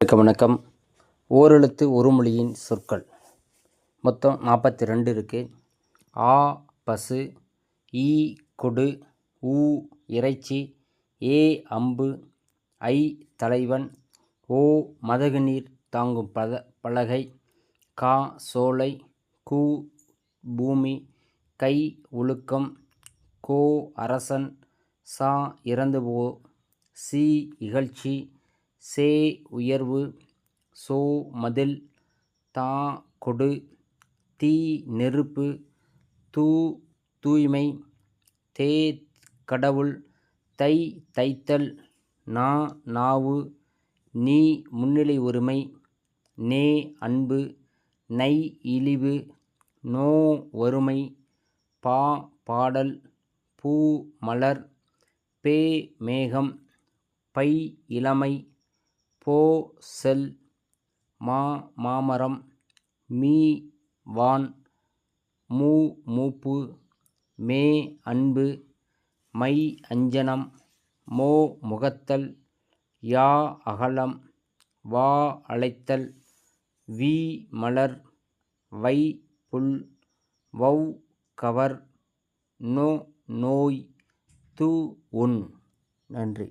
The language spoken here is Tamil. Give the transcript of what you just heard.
வணக்கம் வணக்கம். ஓரெழுத்து ஒரு மொழியின் சொற்கள். மொத்தம் நாற்பத்தி ரெண்டு இருக்குது ஆ பசு ஈ கொடு ஊ இறைச்சி ஏ அம்பு ஐ தலைவன் ஓ மதகுநீர் தாங்கும் பத பலகை கா சோலை கு பூமி கை ஒழுக்கம் கோ அரசன் சா இறந்து போ சி இகழ்ச்சி சே உயர்வு சோ மதில் தா கொடு தீ நெருப்பு தூ தூய்மை தே கடவுள் தை தைத்தல் நா நாவு நீ முன்னிலை ஒருமை நே அன்பு நை இழிவு நோ வறுமை பா பாடல் பூ மலர் பே மேகம் பை இளமை போ செல் மா மாமரம் மீ வான் மூ மூப்பு மே அன்பு மை அஞ்சனம் மோ முகத்தல் யா அகலம் வா அழைத்தல் வி மலர் வை புல் வௌ கவர் நோ நோய் து உண் நன்றி